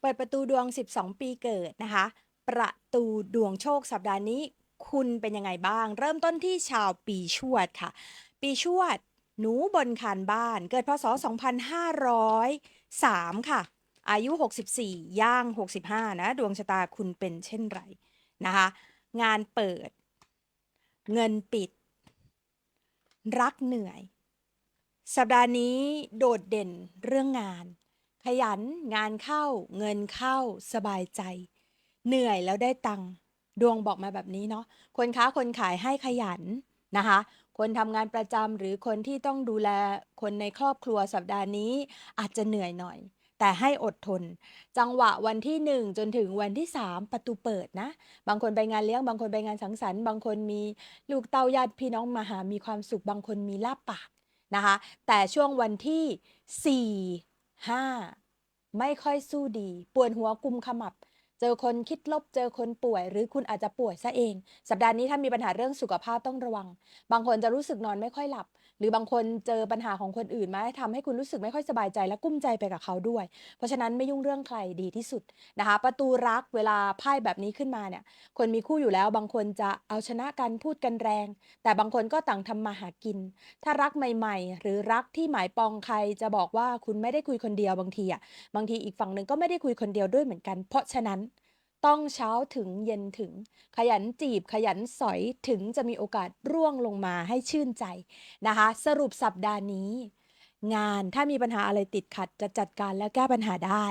เปิดประตูดวง 12 ปีเกิดนะคะ ประตูดวงโชคสัปดาห์นี้ คุณเป็นยังไงบ้าง เริ่มต้นที่ชาวปีชวดค่ะ ปีชวด หนูบนคานบ้าน เกิดพศ 2503 ค่ะ อายุ 64 ย่าง 65 นะ ดวงชะตาคุณเป็นเช่นไรนะคะ งานเปิด เงินปิด รักเหนื่อย สัปดาห์นี้โดดเด่นเรื่องงาน ขยัน งานเข้า เงินเข้า สบายใจ เหนื่อยแล้วได้ตังค์ดวงบอกมาแบบนี้เนาะคนค้าคนขายให้ขยันนะคะ คนทำงานประจำหรือคนที่ต้องดูแลคนในครอบครัวสัปดาห์นี้ อาจจะเหนื่อยหน่อย แต่ให้อดทน จังหวะวันที่หนึ่งจนถึงวันที่สามประตูเปิดนะ บางคนไปงานเลี้ยง บางคนไปงานสังสรรค์ บางคนมีลูกเต้าญาติพี่น้องมาหา มีความสุข บางคนมีลาบปากนะคะ แต่ช่วงวันที่สี่ ห้าไม่ค่อยสู้ดี ปวดหัวกุมขมับ เจอคนคิดลบเจอคนป่วย หรือคุณอาจจะป่วยซะเอง สัปดาห์นี้ถ้ามีปัญหาเรื่องสุขภาพต้องระวัง บางคนจะรู้สึกนอนไม่ค่อยหลับ หรือบางคนเจอปัญหาของคนอื่นมาทำให้คุณรู้สึกไม่ค่อยสบายใจและกุ้มใจไปกับเขาด้วย เพราะฉะนั้นไม่ยุ่งเรื่องใครดีที่สุดนะคะ ประตูรักเวลาไพ่แบบนี้ขึ้นมาเนี่ย คนมีคู่อยู่แล้วบางคนจะเอาชนะกันพูดกันแรง แต่บางคนก็ต่างทำมาหากิน ถ้ารักใหม่ ๆ หรือรักที่หมายปองใครจะบอกว่าคุณไม่ได้คุยคนเดียวบางทีอะบางทีอีกฝั่งหนึ่งก็ไม่ได้คุยคนเดียวด้วยเหมือนกัน เพราะฉะนั้น ต้องเช้าถึงเย็นถึง ขยันจีบขยันสอยถึงจะมีโอกาสร่วงลงมาให้ชื่นใจนะคะ สรุปสัปดาห์นี้ งานถ้ามีปัญหาอะไรติดขัดจะจัดการและแก้ปัญหาได้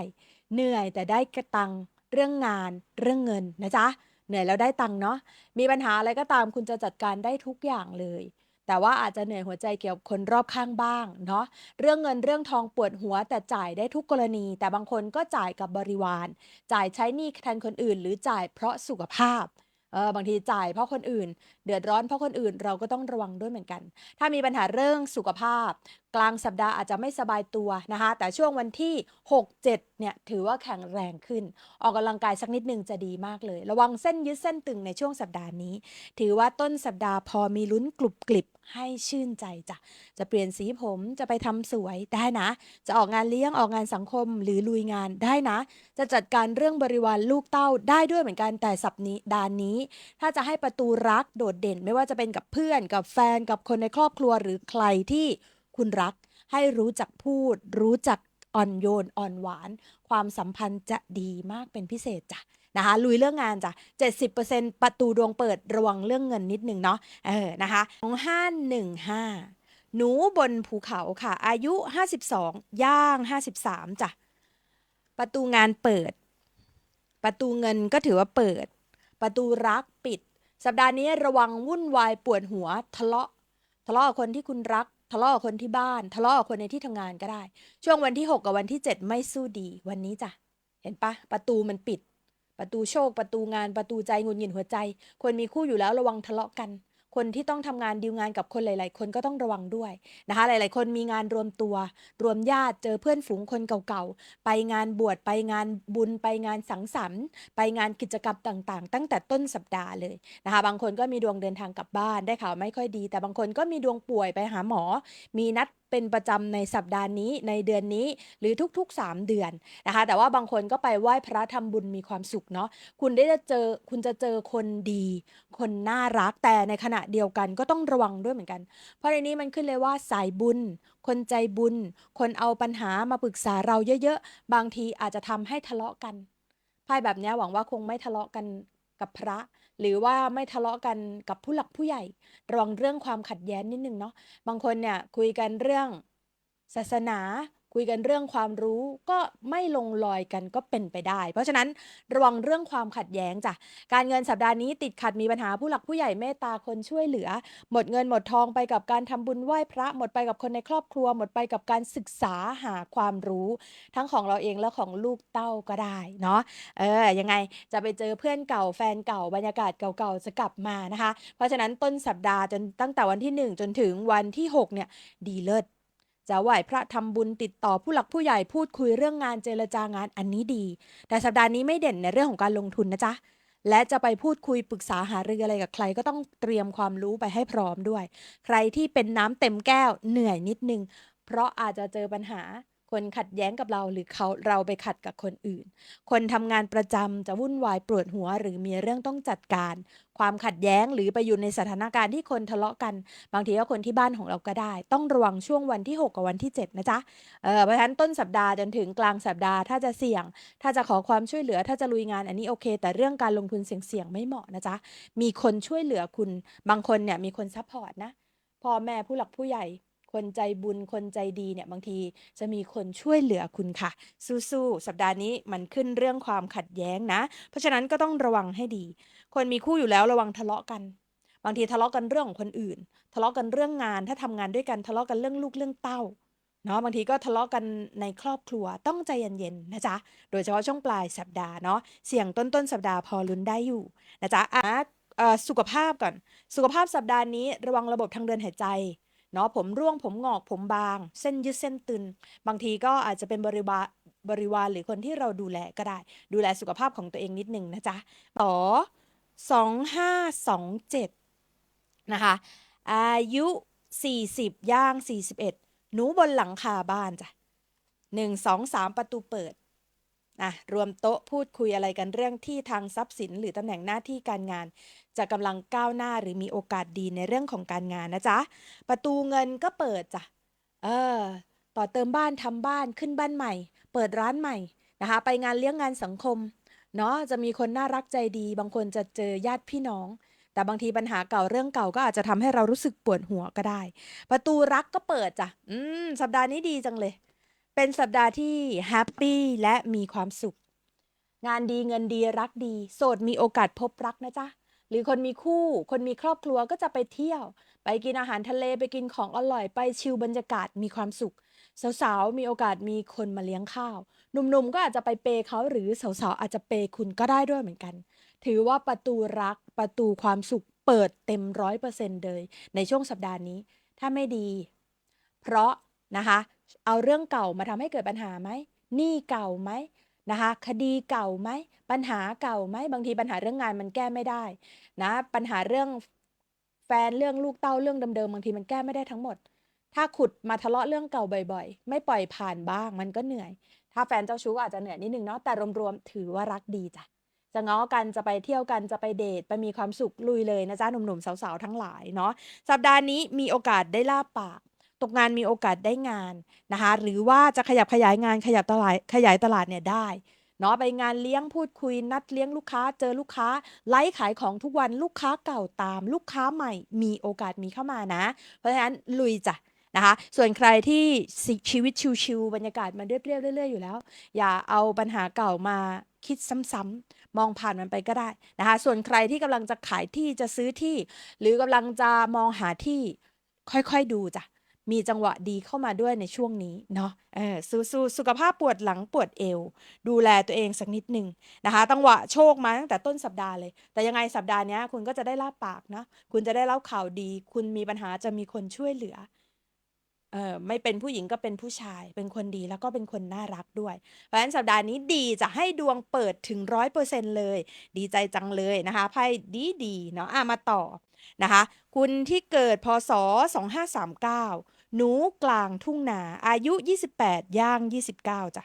เหนื่อยแต่ได้กระตังเรื่องงานเรื่องเงินนะจ๊ะเหนื่อยแล้วได้ตังเนาะมีปัญหาอะไรก็ตามคุณจะจัดการได้ทุกอย่างเลย แต่ว่าอาจจะเหนื่อยหัวใจเกี่ยวกับคนรอบข้างบ้างเนาะเรื่องเงินเรื่องทองปวดหัวแต่จ่ายได้ทุกกรณี แต่บางคนก็จ่ายกับบริวาร จ่ายใช้หนี้แทนคนอื่น หรือจ่ายเพราะสุขภาพเออบางทีจ่ายเพราะคนอื่น เดือดร้อนเพราะคนอื่นเราก็ต้องระวังด้วยเหมือนกัน ถ้ามีปัญหาเรื่องสุขภาพ กลางสัปดาห์อาจจะไม่สบายตัวนะคะ แต่ช่วงวันที่ 6 7เนี่ยถือว่าแข็งแรงขึ้น ออกกำลังกายสักนิดหนึ่งจะดีมากเลย ระวังเส้นยึดเส้นตึงในช่วงสัปดาห์นี้ ถือว่าต้นสัปดาห์พอมีลุ้นกลุบกลิบ ให้ชื่นใจจ้ะ จะเปลี่ยนสีผมจะไปทำสวยได้นะ จะออกงานเลี้ยงออกงานสังคมหรือลุยงานได้นะ จะจัดการเรื่องบริวารลูกเต้าได้ด้วยเหมือนกันแต่สัปนี้ดานนี้ ถ้าจะให้ประตูรักโดดเด่นไม่ว่าจะเป็นกับเพื่อนกับแฟนกับคนในครอบครัวหรือใครที่คุณรัก ให้รู้จักพูด รู้จักอ่อนโยนอ่อนหวาน ความสัมพันธ์จะดีมากเป็นพิเศษจ้ะ นะคะลุยเรื่องงานจ้ะ70%ประตูดวงเปิดระวังเรื่องเงินนิดนึงเนาะเออนะคะของ515 หนูบนภูเขาค่ะ อายุ 52 ย่าง 53จ้ะประตูงานเปิด ประตูเงินก็ถือว่าเปิด ประตูรักปิด สัปดาห์นี้ระวังวุ่นวายปวดหัวทะเลาะ ทะเลาะกับคนที่คุณรักทะเลาะกับคนที่บ้าน ทะเลาะกับคนในที่ทำงานก็ได้ ช่วงวันที่ 6 กับวันที่ 7 ไม่สู้ดีวันนี้จ้ะ เห็นปะประตูมันปิด ประตูโชค ประตูงานประตูใจงุดหงิดหัวใจ คนมีคู่อยู่แล้วระวังทะเลาะกัน คนที่ต้องทำงานดีลงานกับคนหลาย ๆ คนก็ต้องระวังด้วยนะคะ หลาย ๆ คนมีงานรวมตัว รวมญาติเจอเพื่อนฝูงคนเก่า ๆ ไปงานบวชไปงานบุญไปงานสังสรรค์ ไปงานกิจกรรมต่าง ๆ ตั้งแต่ต้นสัปดาห์เลยนะคะ บางคนก็มีดวงเดินทางกลับบ้านได้ข่าวไม่ค่อยดี แต่บางคนก็มีดวงป่วยไปหาหมอ มีนัดเป็นประจำในสัปดาห์นี้ในเดือนนี้หรือทุกๆ 3 เดือนนะคะ แต่ว่าบางคนก็ไปไหว้พระทำบุญมีความสุขเนาะคุณได้จะเจอคุณจะเจอคนดี คนน่ารักแต่ในขณะเดียวกันก็ต้องระวังด้วยเหมือนกัน เพราะในนี้มันขึ้นเลยว่าสายบุญ คนใจบุญ คนเอาปัญหามาปรึกษาเราเยอะๆ บางทีอาจจะทำให้ทะเลาะกันไพ่แบบนี้หวังว่าคงไม่ทะเลาะกันกับพระ หรือว่าไม่ทะเลาะกันกับผู้หลักผู้ใหญ่ ระวังเรื่องความขัดแย้งนิดนึงเนาะบางคนเนี่ยคุยกันเรื่องศาสนา คุยกันเรื่องความรู้ก็ไม่ลงรอยกันก็เป็นไปได้ เพราะฉะนั้นระวังเรื่องความขัดแย้งจ้ะการเงินสัปดาห์นี้ติดขัดมีปัญหาผู้หลักผู้ใหญ่เมตตาคนช่วยเหลือ หมดเงินหมดทองไปกับการทำบุญไหว้พระ หมดไปกับคนในครอบครัว หมดไปกับการศึกษาหาความรู้ ทั้งของเราเองและของลูกเต้าก็ได้เนาะเออยังไงจะไปเจอเพื่อนเก่าแฟนเก่าบรรยากาศเก่าๆจะกลับมานะคะ เพราะฉะนั้นต้นสัปดาห์จนตั้งแต่วันที่ 1 จนถึงวันที่6เนี่ยดีเลิศ จะไหว้พระทำบุญติดต่อผู้หลักผู้ใหญ่พูดคุยเรื่องงานเจรจางานอันนี้ดี แต่สัปดาห์นี้ไม่เด่นในเรื่องของการลงทุนนะจ๊ะและจะไปพูดคุยปรึกษาหารืออะไรกับใครก็ต้องเตรียมความรู้ไปให้พร้อมด้วย ใครที่เป็นน้ำเต็มแก้วเหนื่อยนิดนึง เพราะอาจจะเจอปัญหา คนขัดแย้งกับเราหรือเขาเราไปขัดกับคนอื่น คนทำงานประจำจะวุ่นวายปวดหัว หรือมีเรื่องต้องจัดการ ความขัดแย้งหรือไปอยู่ในสถานการณ์ที่คนทะเลาะกัน บางทีก็คนที่บ้านของเราก็ได้ ต้องระวังช่วงวันที่ 6 กับวันที่ 7 นะจ๊ะเออเพราะฉะนั้นต้นสัปดาห์จนถึงกลางสัปดาห์ถ้าจะเสี่ยง ถ้าจะขอความช่วยเหลือถ้าจะลุยงานอันนี้โอเค แต่เรื่องการลงทุนเสี่ยงๆไม่เหมาะนะจ๊ะมีคนช่วยเหลือคุณบางคนเนี่ยมีคนซัพพอร์ตนะพ่อแม่ผู้หลักผู้ใหญ่ คนใจบุญคนใจดีเนี่ยบางทีจะมีคนช่วยเหลือคุณค่ะ สู้ๆสัปดาห์นี้มันขึ้นเรื่องความขัดแย้งนะ เพราะฉะนั้นก็ต้องระวังให้ดี คนมีคู่อยู่แล้วระวังทะเลาะกัน บางทีทะเลาะกันเรื่องของคนอื่น ทะเลาะกันเรื่องงาน ถ้าทำงานด้วยกันทะเลาะกันเรื่องลูกเรื่องเต้าเนาะบางทีก็ทะเลาะกันในครอบครัวต้องใจเย็นๆนะจ๊ะ โดยเฉพาะช่วงปลายสัปดาห์เนาะเสี่ยงต้นต้นๆสัปดาห์พอลุ้นได้อยู่นะจ๊ะอะสุขภาพก่อน สุขภาพสัปดาห์นี้ระวังระบบทางเดินหายใจ เนาะผมร่วงผมงอกผมบาง เส้นยืดเส้นตึงบางทีก็อาจจะเป็นบริวารบริวารหรือคนที่เราดูแลก็ได้ ดูแลสุขภาพของตัวเองนิดนึงนะจ๊ะต่อสองห้าสองเจ็ดนะคะ อายุ 40 ย่าง 41 หนูบนหลังคาบ้านจ้ะหนึ่งสองสามประตูเปิด อะรวมโต๊ะพูดคุยอะไรกันเรื่องที่ทางทรัพย์สิน หรือตำแหน่งหน้าที่การงาน จะกำลังก้าวหน้าหรือมีโอกาสดีในเรื่องของการงานนะจ๊ะ ประตูเงินก็เปิดจ้ะเออต่อเติมบ้านทำบ้านขึ้นบ้านใหม่ เปิดร้านใหม่นะคะไปงานเลี้ยงงานสังคมเนาะจะมีคนน่ารักใจดี บางคนจะเจอญาติพี่น้อง แต่บางทีปัญหาเก่าเรื่องเก่าก็อาจจะทำให้เรารู้สึกปวดหัวก็ได้ ประตูรักก็เปิดจ้ะอืมสัปดาห์นี้ดีจังเลย เป็นสัปดาห์ที่แฮปปี้และมีความสุข งานดีเงินดีรักดี โสดมีโอกาสพบรักนะจ๊ะ หรือคนมีคู่ คนมีครอบครัวก็จะไปเที่ยว ไปกินอาหารทะเลไปกินของอร่อยไปชิลบรรยากาศมีความสุข สาวๆ มีโอกาสมีคนมาเลี้ยงข้าว หนุ่มๆ ก็อาจจะไปเปย์เขาหรือสาวๆ อาจจะเปย์คุณก็ได้ด้วยเหมือนกัน ถือว่าประตูรักประตูความสุขเปิดเต็มร้อยเปอร์เซ็นต์เลยในช่วงสัปดาห์นี้ ถ้าไม่ดี เพราะนะคะ เอาเรื่องเก่ามาทำให้เกิดปัญหาไหมหนี้เก่าไหมนะคะ คดีเก่าไหม ปัญหาเก่าไหม บางทีปัญหาเรื่องงานมันแก้ไม่ได้นะ ปัญหาเรื่องแฟนเรื่องลูกเต้าเรื่องเดิมๆบางทีมันแก้ไม่ได้ทั้งหมด ถ้าขุดมาทะเลาะเรื่องเก่าบ่อยๆ ไม่ปล่อยผ่านบ้าง มันก็เหนื่อย ถ้าแฟนเจ้าชู้ก็อาจจะเหนื่อยนิดนึงเนาะ แต่รวมๆถือว่ารักดีจ้ะ จะง้อกัน จะไปเที่ยวกัน จะไปเดท ไปมีความสุขลุยเลยนะจ๊ะหนุ่มๆสาวๆทั้งหลายเนาะ สัปดาห์นี้มีโอกาสได้ลาบปาก ตกงานมีโอกาสได้งานนะคะ หรือว่าจะขยับขยายงานขยับตลาดขยายตลาดเนี่ยได้เนาะไปงานเลี้ยงพูดคุยนัดเลี้ยงลูกค้าเจอลูกค้า ไลฟ์ขายของทุกวันลูกค้าเก่าตาม ลูกค้าใหม่มีโอกาสมีเข้ามานะ เพราะฉะนั้นลุยจ้ะนะคะ ส่วนใครที่ชีวิตชิวๆบรรยากาศมันเรียบๆเรื่อยๆอยู่แล้ว อย่าเอาปัญหาเก่ามาคิดซ้ำๆมองผ่านมันไปก็ได้นะคะ ส่วนใครที่กำลังจะขายที่จะซื้อที่ หรือกำลังจะมองหาที่ค่อยๆดูจ้ะ มีจังหวะดีเข้ามาด้วยในช่วงนี้เนาะเออสู้ๆสุขภาพปวดหลังปวดเอว ดูแลตัวเองสักนิดหนึ่งนะคะจังหวะโชคมาตั้งแต่ต้นสัปดาห์เลย แต่ยังไงสัปดาห์นี้คุณก็จะได้ลาบปากนะคุณจะได้เล่าข่าวดี คุณมีปัญหาจะมีคนช่วยเหลือเออไม่เป็นผู้หญิงก็เป็นผู้ชาย เป็นคนดีแล้วก็เป็นคนน่ารักด้วย เพราะฉะนั้นสัปดาห์นี้ดีจะให้ดวงเปิดถึงร้อยเปอร์เซ็นเลย ดีใจจังเลยนะคะไพ่ดีดีเนาะอะมาต่อนะคะ คุณที่เกิดพศ2539ห หนูกลางทุ่งนา อายุ 28 ย่าง 29จ้ะ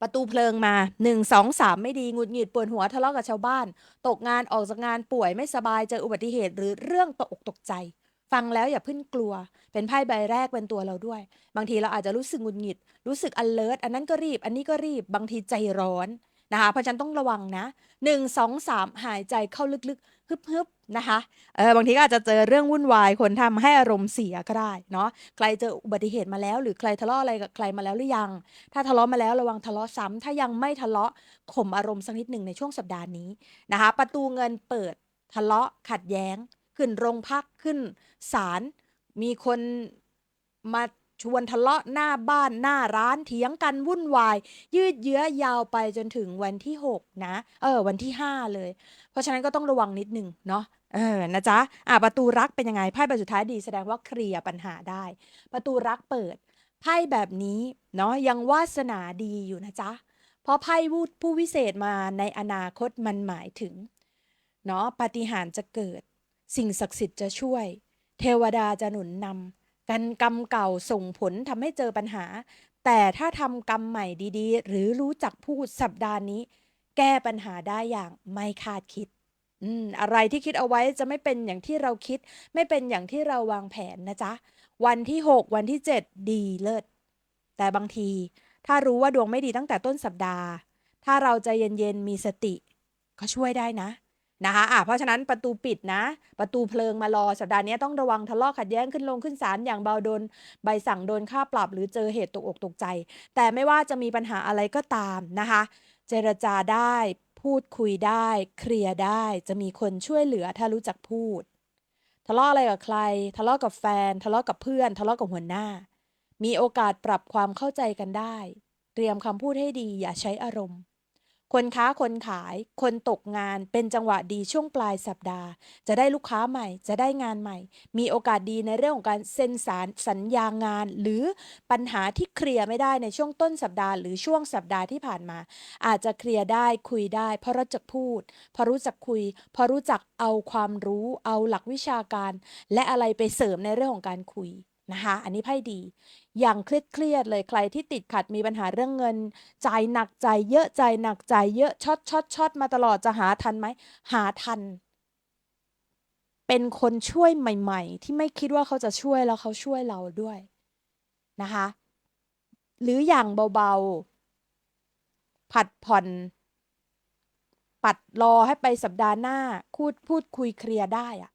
ประตูเพลิงมา 1 2 3 ไม่ดีหงุดหงิดปวดหัวทะเลาะกับชาวบ้าน ตกงานออกจากงานป่วยไม่สบายเจออุบัติเหตุหรือเรื่องตกอกตกใจ ฟังแล้วอย่าเพิ่งกลัว เป็นไพ่ใบแรกเป็นตัวเราด้วย บางทีเราอาจจะรู้สึกหงุดหงิด รู้สึก alert อันนั้นก็รีบ อันนี้ก็รีบ บางทีใจร้อนนะคะเพราะฉะนันต้องระวังนะ 1 2 3 หายใจเข้าลึกๆ ฮึบๆนะคะเออบางทีก็อาจจะเจอเรื่องวุ่นวายคนทำให้อารมณ์เสียก็ได้เนาะใครเจออุบัติเหตุมาแล้ว หรือใครทะเลาะอะไรกับใครมาแล้วหรือยัง ถ้าทะเลาะมาแล้วระวังทะเลาะซ้ำถ้ายังไม่ทะเลาะข่มอารมณ์สักนิดหนึ่งในช่วงสัปดาห์นี้นะคะ ประตูเงินเปิดทะเลาะขัดแย้ง ขึ้นโรงพักขึ้นศาลมีคนมา ชวนทะเลาะหน้าบ้านหน้าร้านเถียงกันวุ่นวาย ยืดเยื้อยาวไปจนถึงวันที่ 6 นะ เออ วันที่ 5 เลย เพราะฉะนั้นก็ต้องระวังนิดนึงเนาะเออนะจ๊ะอะประตูรักเป็นยังไงไพ่ใบสุดท้ายดีแสดงว่าเคลียร์ปัญหาได้ ประตูรักเปิดไพ่แบบนี้เนาะยังวาสนาดีอยู่นะจ๊ะเพราะไพ่วูดผู้วิเศษมาในอนาคตมันหมายถึงเนาะปฏิหารจะเกิด สิ่งศักดิ์สิทธิ์จะช่วย เทวดาจะหนุนนำ กันกรรมเก่าส่งผลทำให้เจอปัญหา แต่ถ้าทำกรรมใหม่ดีๆ หรือรู้จักพูดสัปดาห์นี้ แก้ปัญหาได้อย่างไม่คาดคิด อืมอะไรที่คิดเอาไว้จะไม่เป็นอย่างที่เราคิด ไม่เป็นอย่างที่เราวางแผนนะจ๊ะ วันที่ 6 วันที่ 7 ดีเลิศ แต่บางที ถ้ารู้ว่าดวงไม่ดีตั้งแต่ต้นสัปดาห์ ถ้าเราใจเย็นๆมีสติ ก็ช่วยได้นะ นะคะอะเพราะฉะนั้นประตูปิดนะ ประตูเพลิงมารอสัปดาห์นี้ต้องระวังทะเลาะขัดแย้งขึ้นลงขึ้นศาลอย่างเบาโดน ใบสั่งโดนค่าปรับ หรือเจอเหตุตกอกตกใจ แต่ไม่ว่าจะมีปัญหาอะไรก็ตามนะคะ เจรจาได้พูดคุยได้ เคลียร์ได้ จะมีคนช่วยเหลือถ้ารู้จักพูด ทะเลาะอะไรกับใคร ทะเลาะกับแฟน ทะเลาะกับเพื่อน ทะเลาะกับหัวหน้า มีโอกาสปรับความเข้าใจกันได้ เตรียมคำพูดให้ดีอย่าใช้อารมณ์ คนค้าคนขาย คนตกงานเป็นจังหวะดีช่วงปลายสัปดาห์ จะได้ลูกค้าใหม่ จะได้งานใหม่ มีโอกาสดีในเรื่องของการเซ็นสารสัญญางาน หรือปัญหาที่เคลียร์ไม่ได้ในช่วงต้นสัปดาห์หรือช่วงสัปดาห์ที่ผ่านมา อาจจะเคลียร์ได้คุยได้ เพราะรู้จักพูดพราะรู้จักคุยพราะรู้จักเอาความรู้ เอาหลักวิชาการ และอะไรไปเสริมในเรื่องของการคุย นะคะ อันนี้ไพ่ดี อย่างเครียดเครียดๆเลยใครที่ติดขัดมีปัญหาเรื่องเงินจ่ายหนักใจเยอะใจหนักใจเยอะช็อตช็อตช็อตมาตลอดจะหาทันไหมหาทัน เป็นคนช่วยใหม่ ๆ ที่ไม่คิดว่าเขาจะช่วยแล้วเขาช่วยเราด้วยนะคะ หรืออย่างเบาๆ ผัดผ่อน ปัดรอให้ไปสัปดาห์หน้าพูดพูดคุยเคลียร์ได้อะ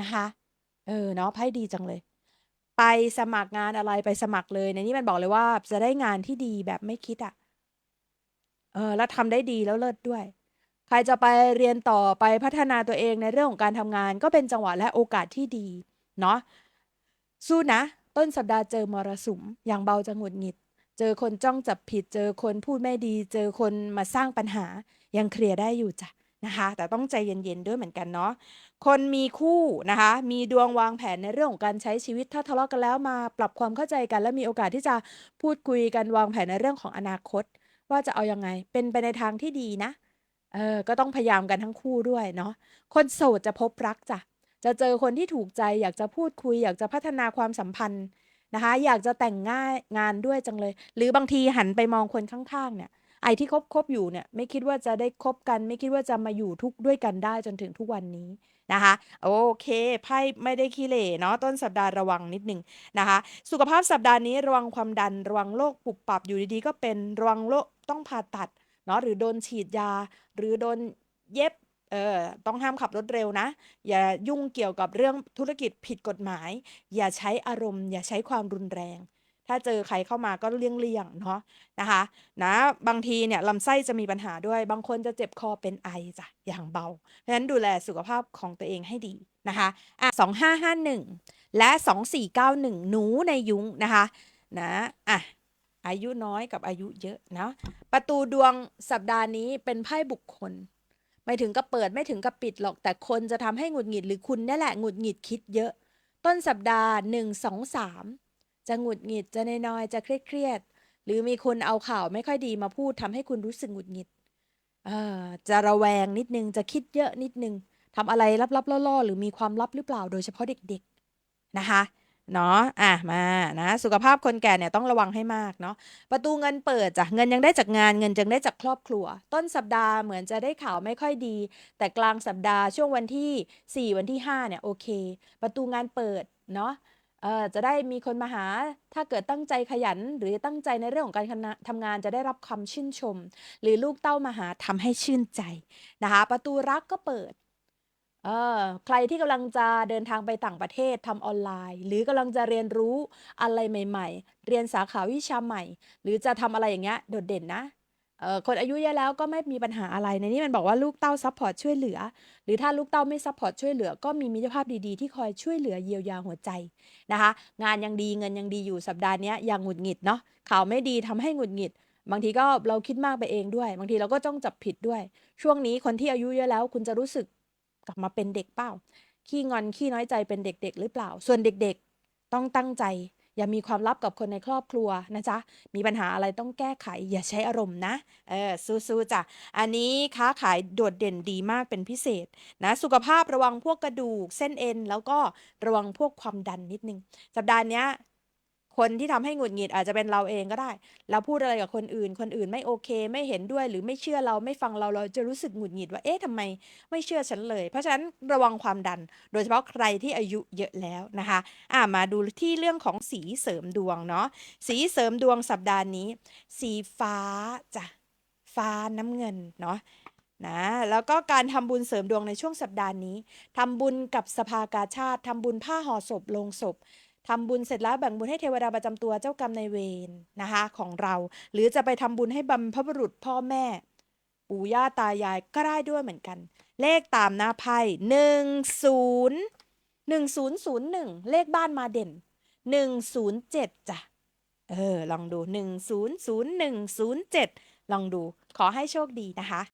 นะคะ เออเนาะไพ่ดีจังเลย ไปสมัครงานอะไรไปสมัครเลย ในนี้มันบอกเลยว่า จะได้งานที่ดีแบบไม่คิดอะ่ะ เออ แล้วทำได้ดีแล้วเลิศด้วย ใครจะไปเรียนต่อไปพัฒนาตัวเองในเรื่องของการทำงาน ก็เป็นจังหวะและโอกาสที่ดี เนาะสู้นะ ต้นสัปดาห์เจอมรสุม อย่างเบาจะหงุดหงิด เจอคนจ้องจับผิด เจอคนพูดไม่ดี เจอคนมาสร้างปัญหา ยังเคลียร์ได้อยู่จ้ะ นะคะ แต่ต้องใจเย็นๆด้วยเหมือนกันเนาะคนมีคู่นะคะ มีดวงวางแผนในเรื่องของการใช้ชีวิตถ้าทะเลาะกันแล้วมาปรับความเข้าใจกัน และมีโอกาสที่จะพูดคุยกันวางแผนในเรื่องของอนาคต ว่าจะเอายังไงเป็นไปในทางที่ดีนะเออก็ต้องพยายามกันทั้งคู่ด้วยเนาะคนโสดจะพบรักจ้ะจะเจอคนที่ถูกใจอยากจะพูดคุย อยากจะพัฒนาความสัมพันธ์นะคะ อยากจะแต่งง่ายงานด้วยจังเลย หรือบางทีหันไปมองคนข้างๆเนี่ย ไอ้ที่คบคบอยู่เนี่ยไม่คิดว่าจะได้คบกัน ไม่คิดว่าจะมาอยู่ทุกข์ด้วยกันได้จนถึงทุกวันนี้นะคะ โอเคไพ่ไม่ได้ขี้เหร่เนาะต้นสัปดาห์ระวังนิดนึงนะคะ สุขภาพสัปดาห์นี้ระวังความดันระวังโรคปุบปับอยู่ดีๆ ก็เป็นระวังโรคต้องผ่าตัดเนาะหรือโดนฉีดยา หรือโดนเย็บเออต้องห้ามขับรถเร็วนะ อย่ายุ่งเกี่ยวกับเรื่องธุรกิจผิดกฎหมาย อย่าใช้อารมณ์ อย่าใช้ความรุนแรง ถ้าเจอใครเข้ามาก็เลี่ยงๆเนาะนะคะนะบางทีเนี่ยลำไส้จะมีปัญหาด้วย บางคนจะเจ็บคอเป็นไอจ้ะอย่างเบา เพราะฉะนั้นดูแลสุขภาพของตัวเองให้ดีนะคะอะ2551 และ 2491 หนูในยุ้งนะคะนะอะอายุน้อยกับอายุเยอะเนาะประตูดวงสัปดาห์นี้เป็นไพ่บุคคล ไม่ถึงกับเปิดไม่ถึงกับปิดหรอกแต่คนจะทำให้หงุดหงิดหรือคุณนี่แหละหงุดหงิดคิดเยอะ ต้นสัปดาห์ 1 2 3 จะหงุดหงิดจะน้อยๆจะเครียดๆหรือมีคนเอาข่าวไม่ค่อยดีมาพูดทำให้คุณรู้สึกหงุดหงิดเออจะระแวงนิดนึงจะคิดเยอะนิดนึงทำอะไรลับๆล่อๆ หรือมีความลับหรือเปล่าโดยเฉพาะเด็กๆนะคะเนาะอะมานะสุขภาพคนแก่เนี่ยต้องระวังให้มากเนาะประตูเงินเปิดจ้ะเงินยังได้จากงานเงินยังได้จากครอบครัว ต้นสัปดาห์เหมือนจะได้ข่าวไม่ค่อยดี แต่กลางสัปดาห์ช่วงวันที่ 4 วันที่5เนี่ยโอเค ประตูงานเปิดเนาะ เออจะได้มีคนมาหา ถ้าเกิดตั้งใจขยัน หรือตั้งใจในเรื่องของการทำงานจะได้รับคำชื่นชม หรือลูกเต้ามาหาทำให้ชื่นใจนะคะ ประตูรักก็เปิดเออใครที่กำลังจะเดินทางไปต่างประเทศทำออนไลน์ หรือกำลังจะเรียนรู้อะไรใหม่ ๆ เรียนสาขาวิชาใหม่ หรือจะทำอะไรอย่างเงี้ยโดดเด่นนะ เออคนอายุเยอะแล้วก็ไม่มีปัญหาอะไร ในนี้มันบอกว่าลูกเต้าซัพพอร์ตช่วยเหลือ หรือถ้าลูกเต้าไม่ซัพพอร์ตช่วยเหลือ ก็มีมิตรภาพดีๆ ที่คอยช่วยเหลือเยียวยาหัวใจนะคะ งานยังดีเงินยังดีอยู่สัปดาห์นี้ยอย่างหงุดหงิดเนาะข่าวไม่ดีทำให้หงุดหงิด บางทีก็เราคิดมากไปเองด้วย บางทีเราก็จ้องจับผิดด้วย ช่วงนี้คนที่อายุเยอะแล้ว คุณจะรู้สึกกลับมาเป็นเด็กเปล่าขี้งอนขี้น้อยใจเป็นเด็ก ๆ หรือเปล่า ส่วนเด็กๆ ต้องตั้งใจ อย่ามีความลับกับคนในครอบครัวนะจ๊ะ มีปัญหาอะไรต้องแก้ไข อย่าใช้อารมณ์นะ เออสู้ๆจ้ะ อันนี้ค้าขายโดดเด่นดีมากเป็นพิเศษนะ สุขภาพระวังพวกกระดูกเส้นเอ็น แล้วก็ระวังพวกความดันนิดนึง สัปดาห์เนี้ย คนที่ทำให้หงุดหงิดอาจจะเป็นเราเองก็ได้ เราพูดอะไรกับคนอื่น คนอื่นไม่โอเค ไม่เห็นด้วยหรือไม่เชื่อเราไม่ฟังเราเราจะรู้สึกหงุดหงิดว่าเอ๊ะทำไมไม่เชื่อฉันเลย เพราะฉะนั้นระวังความดัน โดยเฉพาะใครที่อายุเยอะแล้วนะคะอ่ามาดูที่เรื่องของสีเสริมดวงเนาะสีเสริมดวงสัปดาห์นี้ สีฟ้าจ้ะฟ้าน้ำเงินเนาะนะแล้วก็การทำบุญเสริมดวงในช่วงสัปดาห์นี้ทำบุญกับสภากาชาติทำบุญผ้าห่อศพลงศพ ทำบุญเสร็จแล้วแบ่งบุญให้เทวดาประจำตัวเจ้ากรรมนายเวรนะคะของเรา หรือจะไปทำบุญให้บรรพบุรุษพ่อแม่ ปู่ย่าตายายก็ได้ด้วยเหมือนกัน เลขตามหน้าไพ่หนึ่งศูนย์หนึ่งศูนย์ศูนย์หนึ่งเลขบ้านมาเด่นหนึ่งศูนย์เจ็ดจ้ะเออ ลองดูหนึ่งศูนย์ศูนย์หนึ่งศูนย์เจ็ดลองดูขอให้โชคดีนะคะ